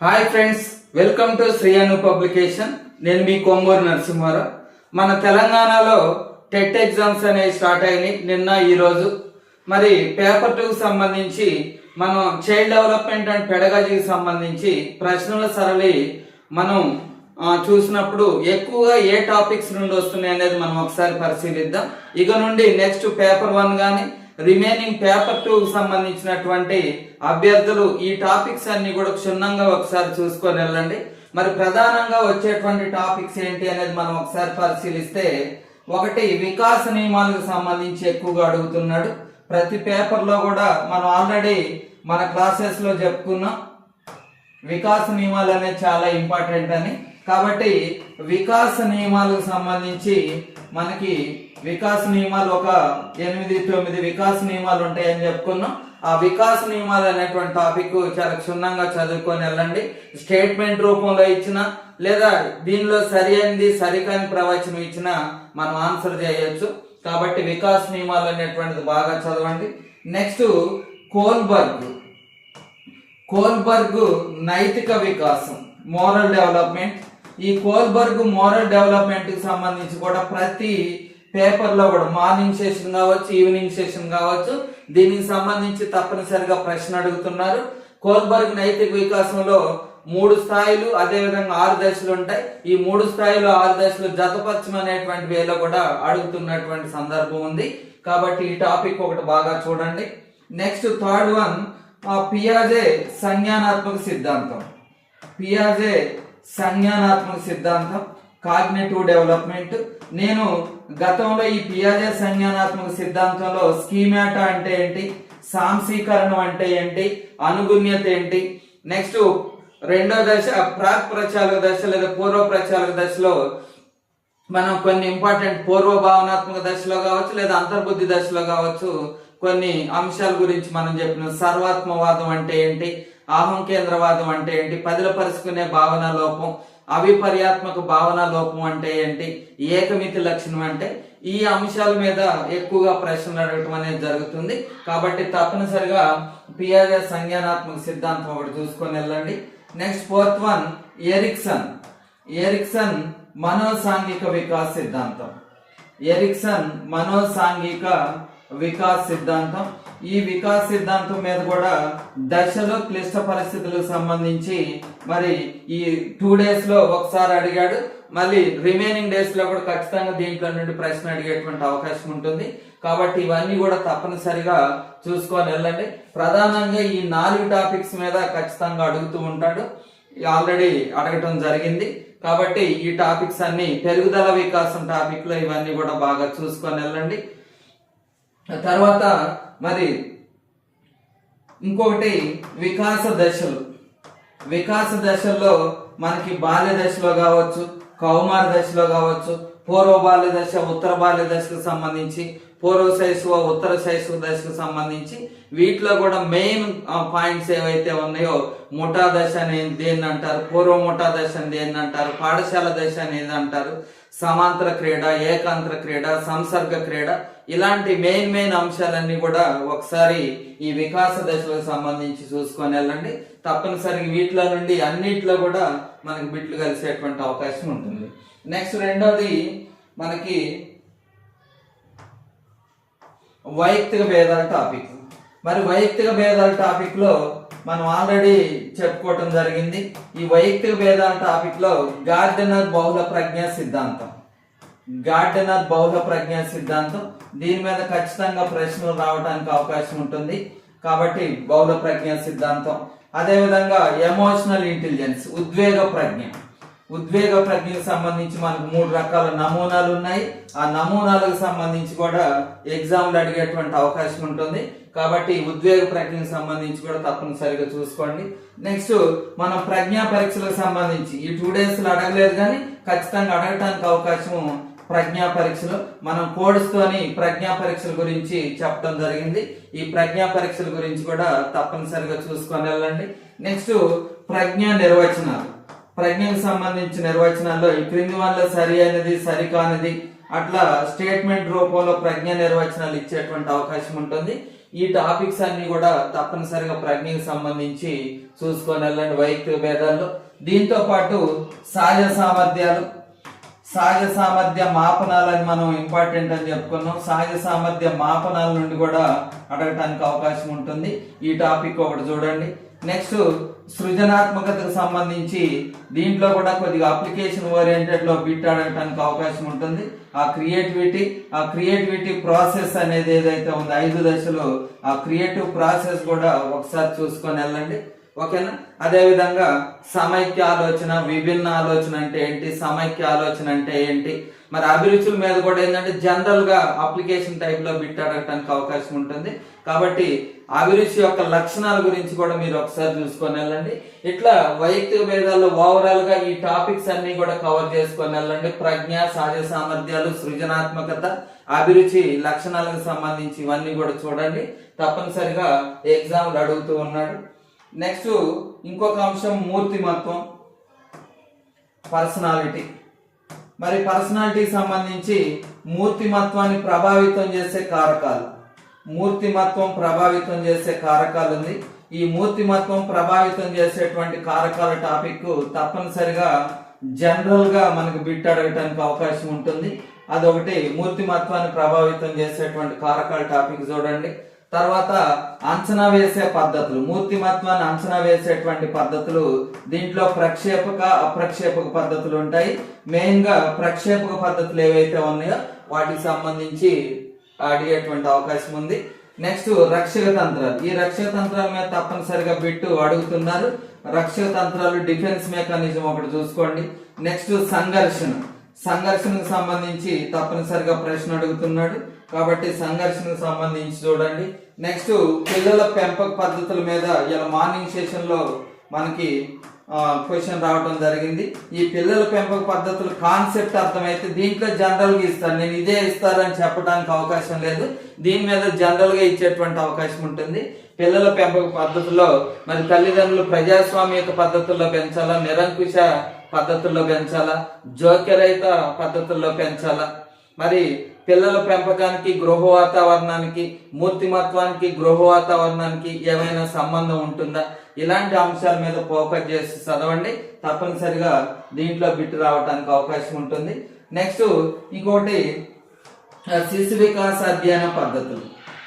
Hi friends welcome to Shriyanu publication. నేను మీ కొమ్మూరు నరసింహారావు. మన తెలంగాణలో టెట్ ఎగ్జామ్స్ అనేవి స్టార్ట్ అయినాయి నిన్న ఈరోజు మరి పేపర్ టూకి సంబంధించి మనం చైల్డ్ డెవలప్మెంట్ అండ్ పెడగాజీకి సంబంధించి ప్రశ్నల సరళి మనం చూసినప్పుడు ఎక్కువగా ఏ టాపిక్స్ నుండి వస్తున్నాయి అనేది మనం ఒకసారి పరిశీలిద్దాం. ఇక నుండి నెక్స్ట్ పేపర్ వన్ కానీ రిమైనింగ్ పేపర్ టూ సంబంధించినటువంటి అభ్యర్థులు ఈ టాపిక్స్ అన్ని కూడా క్షుణ్ణంగా ఒకసారి చూసుకొని వెళ్ళండి. మరి ప్రధానంగా వచ్చేటువంటి టాపిక్స్ ఏంటి అనేది మనం ఒకసారి పరిశీలిస్తే ఒకటి వికాస నియమాలకు సంబంధించి ఎక్కువగా అడుగుతున్నాడు. ప్రతి పేపర్లో కూడా మనం ఆల్రెడీ మన క్లాసెస్లో చెప్పుకున్నాం. వికాస నియమాలు అనేది చాలా ఇంపార్టెంట్ అని. కాబట్టి వికాస నియమాలకు సంబంధించి మనకి వికాస నియమాలు ఒక ఎనిమిది తొమ్మిది వికాస నియమాలు ఉంటాయని చెప్పుకున్నాం. ఆ వికాస నియమాలు అనేటువంటి టాపిక్ చాలా క్షుణ్ణంగా చదువుకొని వెళ్ళండి. స్టేట్మెంట్ రూపంలో ఇచ్చిన లేదా దీనిలో సరి అయింది సరికాని ప్రవచనం ఇచ్చిన మనం ఆన్సర్ చేయొచ్చు. కాబట్టి వికాస నియమాలు అనేటువంటిది బాగా చదవండి. Next Kohlberg. కోల్బర్గ్ నైతిక వికాసం మోరల్ డెవలప్మెంట్ ఈ కోల్బర్గ్ మోరల్ డెవలప్మెంట్కి సంబంధించి కూడా ప్రతి పేపర్లో కూడా మార్నింగ్ సెషన్ కావచ్చు ఈవినింగ్ సెషన్ కావచ్చు దీనికి సంబంధించి తప్పనిసరిగా ప్రశ్న అడుగుతున్నారు. కోల్బర్గ్ నైతిక వికాసంలో మూడు స్థాయిలు అదేవిధంగా ఆరు దశలు ఉంటాయి. ఈ మూడు స్థాయిలు ఆరు దశలు జతపరచమనేటువంటి వేలో కూడా అడుగుతున్నటువంటి సందర్భం ఉంది. కాబట్టి ఈ టాపిక్ ఒకటి బాగా చూడండి. నెక్స్ట్ థర్డ్ వన్ పియాజే సంజ్ఞానాత్మక సిద్ధాంతం. పియాజే సంజ్ఞానాత్మక సిద్ధాంతం కాగ్నేటివ్ డెవలప్మెంట్. నేను గతంలో ఈ పియాజే సంజ్ఞానాత్మక సిద్ధాంతంలో స్కీమాటా అంటే ఏంటి సాంసీకరణం అంటే ఏంటి అనుగుణ్యత ఏంటి నెక్స్ట్ రెండో దశ ప్రాక్ ప్రచారక దశ లేదా పూర్వ ప్రచారక దశలో మనం కొన్ని ఇంపార్టెంట్ పూర్వ భావనాత్మక దశలో కావచ్చు లేదా అంతర్బుద్ధి దశలో కావచ్చు కొన్ని అంశాల గురించి మనం చెప్పిన సర్వాత్మవాదం అంటే ఏంటి అహం కేంద్రవాదం అంటే ఏంటి? పదిల పరుచుకునే భావన లోపం అవిపర్యాత్మక భావన లోపం అంటే ఏంటి? ఏకమితి లక్షణం అంటే ఈ అంశాల మీద ఎక్కువగా ప్రశ్నలు అడగటం అనేది జరుగుతుంది. కాబట్టి తప్పనిసరిగా పిఆర్ఎస్ సంజ్ఞానాత్మక సిద్ధాంతం ఒకటి చూసుకొని వెళ్ళండి. Next fourth one Erikson Erikson మనోసాంఘిక వికాస్ సిద్ధాంతం. ఎరిక్సన్ మనోసాంఘిక వికాస్ సిద్ధాంతం. ఈ వికాస్ సిద్ధాంతం మీద కూడా దశలో క్లిష్ట పరిస్థితులకు సంబంధించి మరి ఈ టూ డేస్లో ఒకసారి అడిగాడు. మళ్ళీ రిమైనింగ్ డేస్లో కూడా ఖచ్చితంగా దీంట్లో నుండి ప్రశ్న అడిగేటువంటి అవకాశం ఉంటుంది. కాబట్టి ఇవన్నీ కూడా తప్పనిసరిగా చూసుకొని వెళ్ళండి. ప్రధానంగా ఈ నాలుగు టాపిక్స్ మీద ఖచ్చితంగా అడుగుతూ ఉంటాడు. ఆల్రెడీ అడగటం జరిగింది. కాబట్టి ఈ టాపిక్స్ అన్ని పెరుగుదల వికాసం టాపిక్లో ఇవన్నీ కూడా బాగా చూసుకొని వెళ్ళండి. తర్వాత మరి ఇంకొకటి వికాస దశలు. వికాస దశల్లో మనకి బాల్య దశలో కావచ్చు కౌమార దశలో కావచ్చు పూర్వ బాల్య దశ ఉత్తర బాల్య దశకు సంబంధించి పూర్వ శైశవ ఉత్తర శైశవ దశకు సంబంధించి వీటిలో కూడా మెయిన్ పాయింట్స్ ఏవైతే ఉన్నాయో ముఠా దశ అనేది దేన్ని అంటారు పూర్వ ముఠా దశ అని దేన్ని అంటారు పాఠశాల దశ అనేది అంటారు సమాంతర క్రీడ ఏకాంతర క్రీడ సంసర్గ క్రీడ ఇలాంటి మెయిన్ మెయిన్ అంశాలన్నీ కూడా ఒకసారి ఈ వికాస దశలకు సంబంధించి చూసుకొని వెళ్ళండి. తప్పనిసరిగా వీటిలో నుండి అన్నిట్లో కూడా మనకి బిట్లు కలిసేటువంటి అవకాశం ఉంటుంది. నెక్స్ట్ రెండోది మనకి వైయక్తిక భేదాల టాపిక్. మరి వైయక్తిక భేదాల టాపిక్లో మనం ఆల్రెడీ చెప్పుకోవటం జరిగింది. ఈ వైయక్తిక భేదాల టాపిక్లో గార్డెనర్ బహుళ ప్రజ్ఞా సిద్ధాంతం. గార్డెనర్ బహుళ ప్రజ్ఞా సిద్ధాంతం. దీని మీద ఖచ్చితంగా ప్రశ్నలు రావడానికి అవకాశం ఉంటుంది. కాబట్టి బహుళ ప్రజ్ఞా సిద్ధాంతం. అదేవిధంగా ఎమోషనల్ ఇంటెలిజెన్స్ ఉద్వేగ ప్రజ్ఞ. ఉద్వేగ ప్రజ్ఞకు సంబంధించి మనకు మూడు రకాల నమూనాలు ఉన్నాయి. ఆ నమూనాలకు సంబంధించి కూడా ఎగ్జామ్లు అడిగేటువంటి అవకాశం ఉంటుంది. కాబట్టి ఉద్వేగ ప్రజ్ఞకు సంబంధించి కూడా తప్పనిసరిగా చూసుకోండి. నెక్స్ట్ మనం ప్రజ్ఞా పరీక్షలకు సంబంధించి ఈ టూ డేస్లో అడగలేదు కానీ ఖచ్చితంగా అడగటానికి అవకాశం ప్రజ్ఞా పరీక్షలు. మనం కోడ్స్తోని ప్రజ్ఞా పరీక్షల గురించి చెప్పడం జరిగింది. ఈ ప్రజ్ఞా పరీక్షల గురించి కూడా తప్పనిసరిగా చూసుకొని వెళ్ళండి. నెక్స్ట్ ప్రజ్ఞా నిర్వచనాలు. ప్రజ్ఞకు సంబంధించిన నిర్వచనాల్లో ఈ క్రింది వల్ల సరి అనేది సరికానిది అట్లా స్టేట్మెంట్ రూపంలో ప్రజ్ఞ నిర్వచనాలు ఇచ్చేటువంటి అవకాశం ఉంటుంది. ఈ టాపిక్స్ అన్ని కూడా తప్పనిసరిగా ప్రజ్ఞకు సంబంధించి చూసుకొని వెళ్ళండి వైయక్తిక భేదాల్లో. దీంతో పాటు సహజ సామర్థ్యాలు సహజ సామర్థ్య మాపనాలని మనం ఇంపార్టెంట్ అని చెప్పుకున్నాం. సహజ సామర్థ్య మాపనాల నుండి కూడా అడగటానికి అవకాశం ఉంటుంది. ఈ టాపిక్ ఒకటి చూడండి. నెక్స్ట్ సృజనాత్మకతకు సంబంధించి దీంట్లో కూడా కొద్దిగా అప్లికేషన్ ఓరియంటెడ్లో బిట్ అడగటానికి అవకాశం ఉంటుంది. ఆ క్రియేటివిటీ ఆ క్రియేటివిటీ ప్రాసెస్ అనేది ఏదైతే ఉందో ఐదు దశలు ఆ క్రియేటివ్ ప్రాసెస్ కూడా ఒకసారి చూసుకొని వెళ్ళండి. ఓకేనా? అదేవిధంగా సమైక్య ఆలోచన విభిన్న ఆలోచన అంటే ఏంటి? సమైక్య ఆలోచన అంటే ఏంటి? మరి అభిరుచుల మీద కూడా ఏంటంటే జనరల్గా అప్లికేషన్ టైప్లో బిట్ అడగటానికి అవకాశం ఉంటుంది. కాబట్టి అభిరుచి యొక్క లక్షణాల గురించి కూడా మీరు ఒకసారి చూసుకొని వెళ్ళండి. ఇట్లా వైయక్తిక భేదాల్లో ఓవరాల్గా ఈ టాపిక్స్ అన్ని కూడా కవర్ చేసుకొని వెళ్ళండి. ప్రజ్ఞ సహజ సామర్థ్యాలు సృజనాత్మకత అభిరుచి లక్షణాలకు సంబంధించి ఇవన్నీ కూడా చూడండి. తప్పనిసరిగా ఎగ్జామ్లు అడుగుతూ ఉన్నాడు. నెక్స్ట్ ఇంకొక అంశం మూర్తిమత్వం పర్సనాలిటీ మరి పర్సనాలిటీకి సంబంధించి మూర్తిమత్వాన్ని ప్రభావితం చేసే కారకాలు. మూర్తిమత్వం ప్రభావితం చేసే కారకాలు ఉంది. ఈ మూర్తిమత్వం ప్రభావితం చేసేటువంటి కారకాల టాపిక్ తప్పనిసరిగా జనరల్గా మనకు బిట్ అడగటానికి అవకాశం ఉంటుంది. అదొకటి మూర్తిమత్వాన్ని ప్రభావితం చేసేటువంటి కారకాల టాపిక్ చూడండి. తర్వాత అంచనా వేసే పద్ధతులు మూర్తిమత్వాన్ని అంచనా వేసేటువంటి పద్ధతులు దీంట్లో ప్రక్షేపక అప్రక్షేపక పద్ధతులు ఉంటాయి. మెయిన్గా ప్రక్షేపక పద్ధతులు ఏవైతే ఉన్నాయో వాటికి సంబంధించి అడిగేటువంటి అవకాశం ఉంది. నెక్స్ట్ రక్షక తంత్రాలు. ఈ రక్షక తంత్రాల మీద తప్పనిసరిగా బిట్టు అడుగుతున్నారు. రక్షక తంత్రాలు డిఫెన్స్ మెకానిజం ఒకటి చూసుకోండి. నెక్స్ట్ సంఘర్షణ. సంఘర్షణకు సంబంధించి తప్పనిసరిగా ప్రశ్న అడుగుతున్నాడు. కాబట్టి సంఘర్షణకు సంబంధించి చూడండి. నెక్స్ట్ పిల్లల పెంపక పద్ధతుల మీద ఇలా మార్నింగ్ సెషన్లో మనకి క్వశ్చన్ రావడం జరిగింది. ఈ పిల్లల పెంపక పద్ధతులు కాన్సెప్ట్ అర్థమైతే దీంట్లో జనరల్గా ఇస్తాను నేను ఇదే ఇస్తారని చెప్పడానికి అవకాశం లేదు. దీని మీద జనరల్గా ఇచ్చేటువంటి అవకాశం ఉంటుంది. పిల్లల పెంపక పద్ధతిలో మరి తల్లిదండ్రులు ప్రజాస్వామ్యక పద్ధతుల్లో పెంచాలా? నిరంకుశ పద్ధతుల్లో పెంచాలా? జోక్యరహిత పద్ధతుల్లో పెంచాలా? మరి పిల్లల పెంపకానికి గృహ వాతావరణానికి మూర్తిమత్వానికి గృహ వాతావరణానికి ఏమైనా సంబంధం ఉంటుందా? ఇలాంటి అంశాల మీద ఫోకస్ చేసి చదవండి. తప్పనిసరిగా దీంట్లో బిట్టు రావడానికి అవకాశం ఉంటుంది. నెక్స్ట్ ఇంకోటి శిశు వికాస అధ్యయన పద్ధతులు.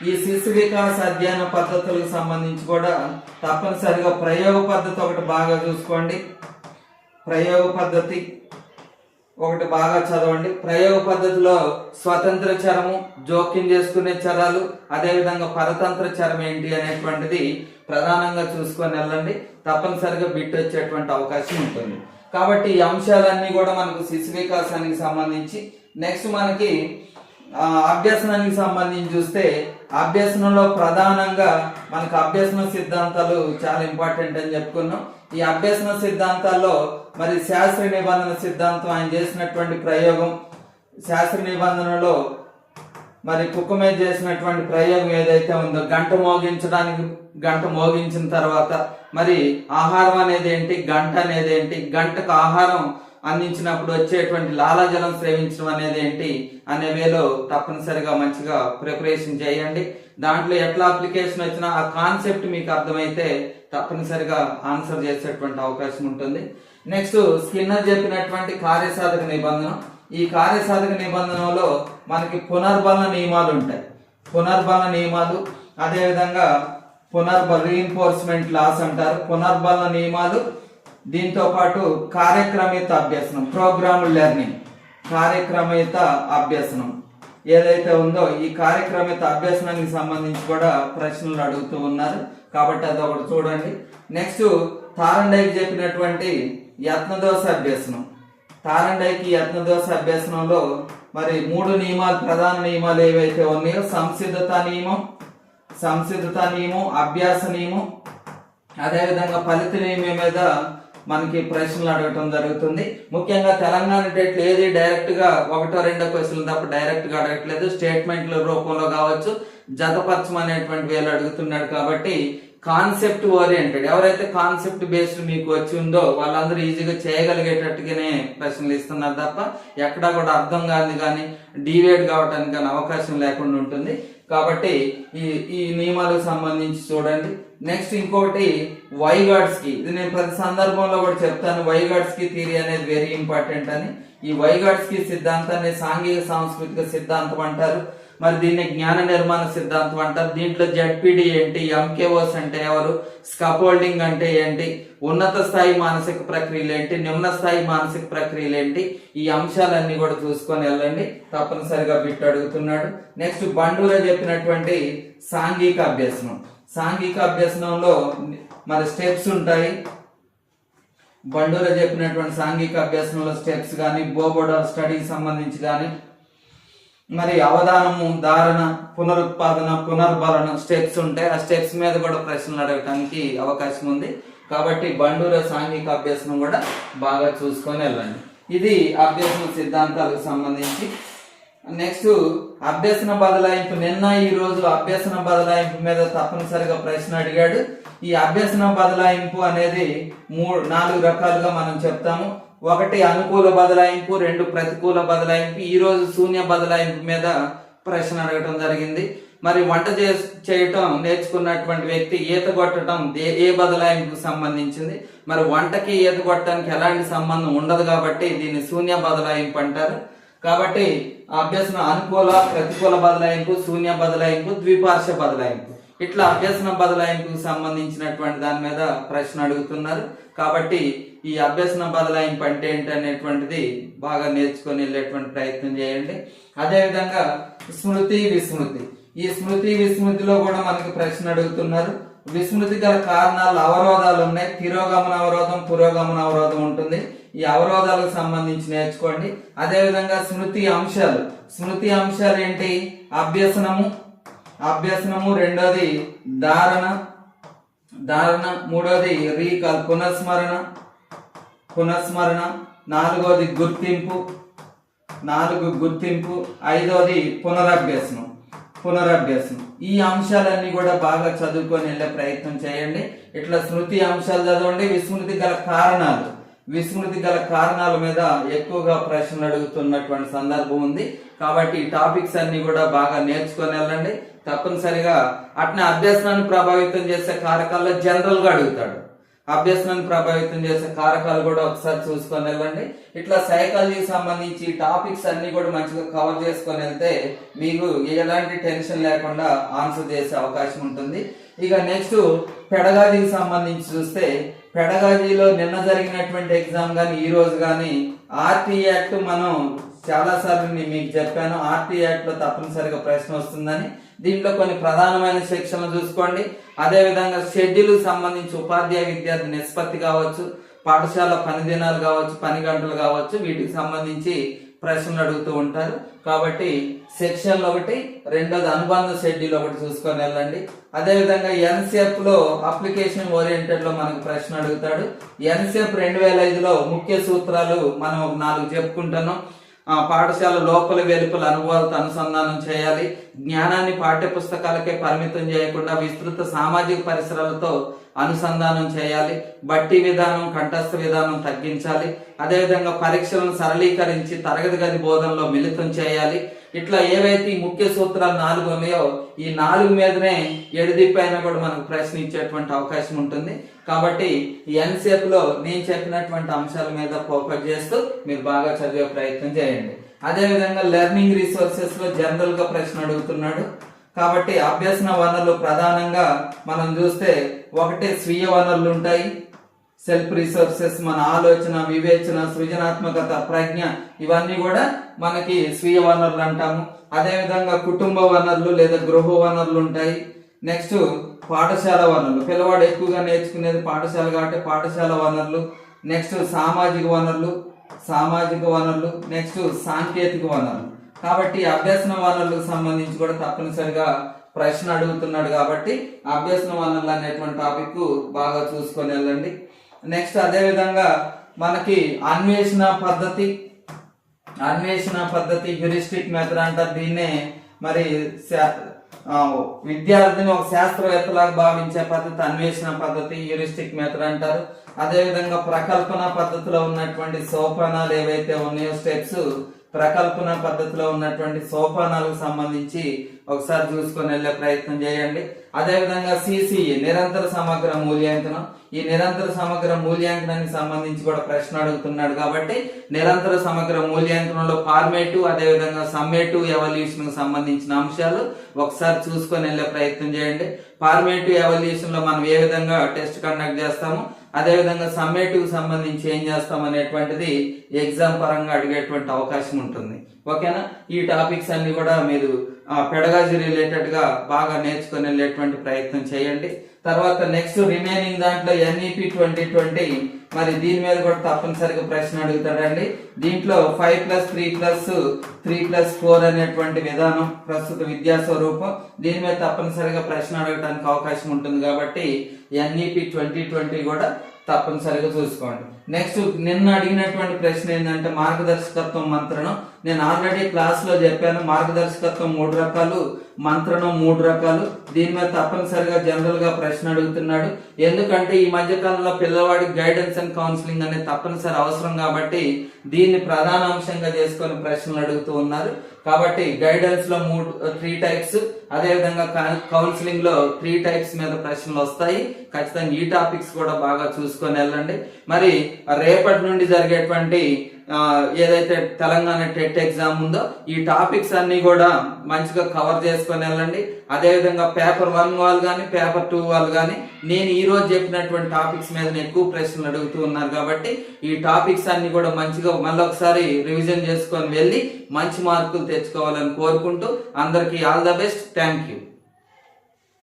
ఈ శిశు వికాస అధ్యయన పద్ధతులకు సంబంధించి కూడా తప్పనిసరిగా ప్రయోగ పద్ధతి ఒకటి బాగా చూసుకోండి. ప్రయోగ పద్ధతి. ఒకటి బాగా చదవండి. ప్రయోగ పద్ధతిలో స్వతంత్ర చరము జోక్యం చేసుకునే చరాలు అదేవిధంగా పరతంత్ర చరం ఏంటి అనేటువంటిది ప్రధానంగా చూసుకొని వెళ్ళండి. తప్పనిసరిగా బిట్ వచ్చేటువంటి అవకాశం ఉంటుంది. కాబట్టి ఈ అంశాలన్నీ కూడా మనకు శిశు వికాసానికి సంబంధించి. నెక్స్ట్ మనకి అభ్యసనానికి సంబంధించి చూస్తే అభ్యసనంలో ప్రధానంగా మనకు అభ్యసన సిద్ధాంతాలు చాలా ఇంపార్టెంట్ అని చెప్పుకున్నాం. ఈ అభ్యసన సిద్ధాంతాల్లో మరి శాస్త్ర నిబంధన సిద్ధాంతం ఆయన చేసినటువంటి ప్రయోగం శాస్త్ర నిబంధనలో మరి కుక్క మీద చేసినటువంటి ప్రయోగం ఏదైతే ఉందో గంట మోగించడానికి గంట మోగించిన తర్వాత మరి ఆహారం అనేది ఏంటి గంట అనేది ఏంటి గంటకు ఆహారం అందించినప్పుడు వచ్చేటువంటి లాలాజలం సేవించడం అనేది ఏంటి అనే వేలో తప్పనిసరిగా మంచిగా ప్రిపరేషన్ చేయండి. దాంట్లో ఎట్లా అప్లికేషన్ వచ్చినా ఆ కాన్సెప్ట్ మీకు అర్థమైతే తప్పనిసరిగా ఆన్సర్ చేసేటువంటి అవకాశం ఉంటుంది. నెక్స్ట్ స్కిన్నర్ చెప్పినటువంటి కార్యసాధక నిబంధన. ఈ కార్యసాధక నిబంధనలో మనకి పునర్బల నియమాలు ఉంటాయి. పునర్బల నియమాలు అదేవిధంగా పునర్బల రీఎన్ఫోర్స్మెంట్ లాస్ అంటారు. పునర్బల నియమాలు దీంతో పాటు కార్యక్రమేత అభ్యసనం ప్రోగ్రామ్ లెర్నింగ్ కార్యక్రమేత అభ్యసనం. ఏదైతే ఉందో ఈ కార్యక్రమేత అభ్యసనానికి సంబంధించి కూడా ప్రశ్నలు అడుగుతూ ఉన్నారు. కాబట్టి అది ఒకటి చూడండి. నెక్స్ట్ తారండైకి చెప్పినటువంటి యత్నదోష అభ్యసనం. తారండైకి యత్నదోష అభ్యసనంలో మరి మూడు నియమాలు ప్రధాన నియమాలు ఏవైతే ఉన్నాయో సంసిద్ధత నియమం సంసిద్ధత నియమం అభ్యాస నియమం అదేవిధంగా ఫలిత నియమం మీద మనకి ప్రశ్నలు అడగటం జరుగుతుంది. ముఖ్యంగా తెలంగాణ డేట్లు ఏది డైరెక్ట్గా ఒకటో రెండో క్వశ్చన్లు తప్ప డైరెక్ట్గా అడగట్లేదు. స్టేట్మెంట్ల రూపంలో కావచ్చు జతపరచమనేటువంటి వేలు అడుగుతున్నాడు కాబట్టి కాన్సెప్ట్ ఓరియంటెడ్ ఎవరైతే కాన్సెప్ట్ బేస్డ్ మీకు వచ్చి ఉందో వాళ్ళందరూ ఈజీగా చేయగలిగేటట్టుగానే ప్రశ్నలు ఇస్తున్నారు తప్ప ఎక్కడా కూడా అర్థం కాదు కానీ డివేట్ కావడానికి కానీ అవకాశం లేకుండా ఉంటుంది. కాబట్టి ఈ ఈ నియమాలకు సంబంధించి చూడండి. నెక్స్ట్ ఇంకోటి వైగాడ్స్కి. ఇది నేను ప్రతి సందర్భంలో కూడా చెప్తాను. వైగాడ్స్కి థియరీ అనేది వెరీ ఇంపార్టెంట్ అని. ఈ వైగాడ్స్కి సిద్ధాంతాన్ని సాంఘిక సాంస్కృతిక సిద్ధాంతం అంటారు. మరి దీన్ని జ్ఞాన నిర్మాణ సిద్ధాంతం అంటారు. దీంట్లో జెడ్పిడి ఏంటి ఎంకేఓస్ అంటే ఎవరు స్కపోల్డింగ్ అంటే ఏంటి ఉన్నత స్థాయి మానసిక ప్రక్రియలు ఏంటి నిమ్న స్థాయి మానసిక ప్రక్రియలు ఏంటి ఈ అంశాలన్నీ కూడా చూసుకొని వెళ్ళండి. తప్పనిసరిగా బిట్ అడుగుతున్నాడు. నెక్స్ట్ బండులో చెప్పినటువంటి సాంఘిక అభ్యసనం. సాంఘిక అభ్యసనంలో మరి స్టెప్స్ ఉంటాయి. బండూర చెప్పినటువంటి సాంఘిక అభ్యాసంలో స్టెప్స్ కానీ బోబోడా స్టడీకి సంబంధించి కానీ మరి అవధానము ధారణ పునరుత్పాదన పునర్భరణ స్టెప్స్ ఉంటాయి. ఆ స్టెప్స్ మీద కూడా ప్రశ్నలు అడగటానికి అవకాశం ఉంది. కాబట్టి బండూర సాంఘిక అభ్యాసం కూడా బాగా చూసుకొని వెళ్ళండి. ఇది అభ్యసన సిద్ధాంతాలకు సంబంధించి. నెక్స్ట్ అభ్యసన బదలాయింపు. నిన్న ఈ రోజు అభ్యసన బదలాయింపు మీద తప్పనిసరిగా ప్రశ్న అడిగాడు. ఈ అభ్యసన బదలాయింపు అనేది మూడు నాలుగు రకాలుగా మనం చెప్తాము. ఒకటి అనుకూల బదలాయింపు రెండు ప్రతికూల బదలాయింపు ఈ రోజు శూన్య బదలాయింపు మీద ప్రశ్న అడగటం జరిగింది. మరి వంట చే చేయటం నేర్చుకున్నటువంటి వ్యక్తి ఈత కొట్టడం ఏ- ఏ బదలాయింపుకు సంబంధించింది? మరి వంటకి ఈత కొట్టడానికి ఎలాంటి సంబంధం ఉండదు కాబట్టి దీన్ని శూన్య బదలాయింపు అంటారు. కాబట్టి అభ్యసన అనుకూల ప్రతికూల బదలాయింపు శూన్య బదలాయింపు ద్విపార్శ్వ బదలాయింపు. ఇట్లా అభ్యసన బదలాయింపుకు సంబంధించినటువంటి దాని మీద ప్రశ్న అడుగుతున్నారు. కాబట్టి ఈ అభ్యసన బదలాయింపు అంటే ఏంటి అనేటువంటిది బాగా నేర్చుకొని వెళ్ళేటువంటి ప్రయత్నం చేయండి. అదేవిధంగా స్మృతి విస్మృతి. ఈ స్మృతి విస్మృతిలో కూడా మనకి ప్రశ్న అడుగుతున్నారు. విస్మృతి గల కారణాలు అవరోధాలు ఉన్నాయి. తిరోగమన అవరోధం పురోగమన అవరోధం ఉంటుంది. ఈ అవరోధాలకు సంబంధించి నేర్చుకోండి. అదేవిధంగా స్మృతి అంశాలు. స్మృతి అంశాలు ఏంటి? అభ్యసనము అభ్యసనము రెండోది ధారణ. ధారణ మూడోది రీకాల్ పునఃస్మరణ. పునఃస్మరణ. నాలుగోది గుర్తింపు. నాలుగు గుర్తింపు. ఐదోది పునరభ్యసనం. పునరభ్యసనం. ఈ అంశాలన్నీ కూడా బాగా చదువుకొని వెళ్ళే ప్రయత్నం చేయండి. ఇట్లా స్మృతి అంశాలు చదవండి. విస్మృతి గల కారణాలు. విస్మృతి గల కారణాల మీద ఎక్కువగా ప్రశ్నలు అడుగుతున్నటువంటి సందర్భం ఉంది. కాబట్టి ఈ టాపిక్స్ అన్ని కూడా బాగా నేర్చుకొని వెళ్ళండి. తప్పనిసరిగా అట్నే అభ్యసనాన్ని ప్రభావితం చేసే కారకాల్లో జనరల్గా అడుగుతాడు. అభ్యసనాన్ని ప్రభావితం చేసే కారకాలు కూడా ఒకసారి చూసుకొని వెళ్ళండి. ఇట్లా సైకాలజీకి సంబంధించి టాపిక్స్ అన్ని కూడా మంచిగా కవర్ చేసుకొని వెళ్తే మీకు ఎలాంటి టెన్షన్ లేకుండా ఆన్సర్ చేసే అవకాశం ఉంటుంది. ఇక నెక్స్ట్ పెడగాజీకి సంబంధించి చూస్తే పెడగాజీలో నిన్న జరిగినటువంటి ఎగ్జామ్ కానీ ఈ రోజు కానీ ఆర్టీ యాక్ట్ మనం చాలాసార్లు మీకు చెప్పాను. ఆర్టీ యాక్ట్లో తప్పనిసరిగా ప్రశ్న వస్తుందని. దీంట్లో కొన్ని ప్రధానమైన శిక్షణలు చూసుకోండి. అదేవిధంగా షెడ్యూల్ సంబంధించి ఉపాధ్యాయ విద్యార్థి నిష్పత్తి కావచ్చు పాఠశాల పని దినాలు కావచ్చు పని గంటలు కావచ్చు వీటికి సంబంధించి ప్రశ్నలు అడుగుతూ ఉంటారు. కాబట్టి సెక్షన్ ఒకటి రెండోది అనుబంధ షెడ్యూల్ ఒకటి చూసుకొని వెళ్ళండి. అదేవిధంగా ఎన్సెఫ్లో అప్లికేషన్ ఓరియంటెడ్లో మనకు ప్రశ్న అడుగుతాడు. ఎన్సెఫ్ రెండు వేల ఐదులో ముఖ్య సూత్రాలు మనం ఒక నాలుగు చెప్పుకుంటాను పాఠశాల లోపల వెలుపల అనుభవాలతో అనుసంధానం చేయాలి. జ్ఞానాన్ని పాఠ్య పుస్తకాలకే పరిమితం చేయకుండా విస్తృత సామాజిక పరిసరాలతో అనుసంధానం చేయాలి. బట్టి విధానం కంఠస్థ విధానం తగ్గించాలి. అదేవిధంగా పరీక్షలను సరళీకరించి తరగతి గది బోధనలో మిళితం చేయాలి. ఇట్లా ఏవైతే ఈ ముఖ్య సూత్రాలు నాలుగు ఉన్నాయో ఈ నాలుగు మీదనే ఎడదిప్పైన కూడా మనకు ప్రశ్న ఇచ్చేటువంటి అవకాశం ఉంటుంది. కాబట్టి ఎన్సెఫ్లో నేను చెప్పినటువంటి అంశాల మీద ఫోకస్ చేస్తూ మీరు బాగా చదివే ప్రయత్నం చేయండి. అదే విధంగా లెర్నింగ్ రిసోర్సెస్లో జనరల్గా ప్రశ్న అడుగుతున్నాడు. కాబట్టి అభ్యసన వనరులు ప్రధానంగా మనం చూస్తే ఒకటే స్వీయ వనరులు ఉంటాయి. సెల్ఫ్ రిసోర్సెస్ మన ఆలోచన వివేచన సృజనాత్మకత ప్రజ్ఞ ఇవన్నీ కూడా మనకి స్వీయ వనరులు అంటాము. అదేవిధంగా కుటుంబ వనరులు లేదా గృహ వనరులు ఉంటాయి. నెక్స్ట్ పాఠశాల వనరులు. పిల్లవాడు ఎక్కువగా నేర్చుకునేది పాఠశాల కాబట్టి పాఠశాల వనరులు. నెక్స్ట్ సామాజిక వనరులు. సామాజిక వనరులు నెక్స్ట్ సాంకేతిక వనరులు. కాబట్టి అభ్యసన వనరులకు సంబంధించి కూడా తప్పనిసరిగా ప్రశ్న అడుగుతున్నాడు కాబట్టి అభ్యసన వనరులు అనేటువంటి టాపిక్ బాగా చూసుకొని వెళ్ళండి. నెక్స్ట్ అదేవిధంగా మనకి అన్వేషణ పద్ధతి అన్వేషణ పద్ధతి హ్యూరిస్టిక్ మెథడ్ అంటారు. దీన్నే మరి శా- విద్యార్థిని ఒక శాస్త్రవేత్తలాగా భావించే పద్ధతి అన్వేషణ పద్ధతి హ్యూరిస్టిక్ మెథడ్ అంటారు. అదే విధంగా ప్రకల్పన పద్ధతిలో ఉన్నటువంటి సోపానాలు ఏవైతే ఉన్నాయో స్టెప్స్ ప్రకల్పన పద్ధతిలో ఉన్నటువంటి సోపానాలకు సంబంధించి ఒకసారి చూసుకొని వెళ్ళే ప్రయత్నం చేయండి. అదేవిధంగా సిసిఈ నిరంతర సమగ్ర మూల్యాంకనం. ఈ నిరంతర సమగ్ర మూల్యాంకనానికి సంబంధించి కూడా ప్రశ్న అడుగుతున్నాడు కాబట్టి నిరంతర సమగ్ర మూల్యాంకనంలో ఫార్మేటివ్ అదేవిధంగా సమ్మేటివ్ ఎవల్యూషన్కు సంబంధించిన అంశాలు ఒకసారి చూసుకొని వెళ్ళే ప్రయత్నం చేయండి. ఫార్మేటివ్ ఎవల్యూషన్లో మనం ఏ విధంగా టెస్ట్ కండక్ట్ చేస్తాము అదేవిధంగా సమ్మేటివ్ సంబంధించి ఏం చేస్తాం అనేటువంటిది ఎగ్జామ్ పరంగా అడిగేటువంటి అవకాశం ఉంటుంది. ఓకేనా? ఈ టాపిక్స్ అన్ని కూడా మీరు పెడగాజీ రిలేటెడ్గా బాగా నేర్చుకుని వెళ్ళేటువంటి ప్రయత్నం చేయండి. తర్వాత నెక్స్ట్ రిమైనింగ్ దాంట్లో ఎన్ఈపి ట్వంటీ ట్వంటీ మరి దీని మీద కూడా తప్పనిసరిగా ప్రశ్న అడుగుతాడండి. దీంట్లో five plus three plus three plus four అనేటువంటి విధానం ప్రస్తుత విద్యా స్వరూపం దీని మీద తప్పనిసరిగా ప్రశ్న అడగడానికి అవకాశం ఉంటుంది కాబట్టి ఎన్ఈపి ట్వంటీ ట్వంటీ కూడా తప్పనిసరిగా చూసుకోండి. నెక్స్ట్ నిన్న అడిగినటువంటి ప్రశ్న ఏంటంటే మార్గదర్శకత్వం మంత్రణం నేను ఆల్రెడీ క్లాస్లో చెప్పాను మార్గదర్శకత్వం మూడు రకాలు. మంత్రణం మూడు రకాలు. దీని మీద తప్పనిసరిగా జనరల్గా ప్రశ్న అడుగుతున్నాడు. ఎందుకంటే ఈ మధ్య కాలంలో పిల్లవాడికి గైడెన్స్ అండ్ కౌన్సిలింగ్ అనేది తప్పనిసరి అవసరం కాబట్టి దీన్ని ప్రధాన అంశంగా చేసుకొని ప్రశ్నలు అడుగుతూ ఉన్నారు. కాబట్టి గైడెన్స్లో మూడు త్రీ టైప్స్ అదే విధంగా కౌన్సిలింగ్లో త్రీ టైప్స్ మీద ప్రశ్నలు వస్తాయి. ఖచ్చితంగా ఈ టాపిక్స్ కూడా బాగా చూసుకొని వెళ్ళండి. మరి రేపటి నుండి జరిగేటువంటి ఏదైతే తెలంగాణ టెట్ ఎగ్జామ్ ఉందో ఈ టాపిక్స్ అన్ని కూడా మంచిగా కవర్ చేసుకొని వెళ్ళండి. అదేవిధంగా పేపర్ వన్ వాళ్ళు కానీ పేపర్ టూ వాళ్ళు కానీ నేను ఈరోజు చెప్పినటువంటి టాపిక్స్ మీద ఎక్కువ ప్రశ్నలు అడుగుతూ ఉన్నారు కాబట్టి ఈ టాపిక్స్ అన్ని కూడా మంచిగా మళ్ళీ ఒకసారి రివిజన్ చేసుకొని వెళ్ళి మంచి మార్కులు తెచ్చుకోవాలని కోరుకుంటూ అందరికీ all the best. Thank you.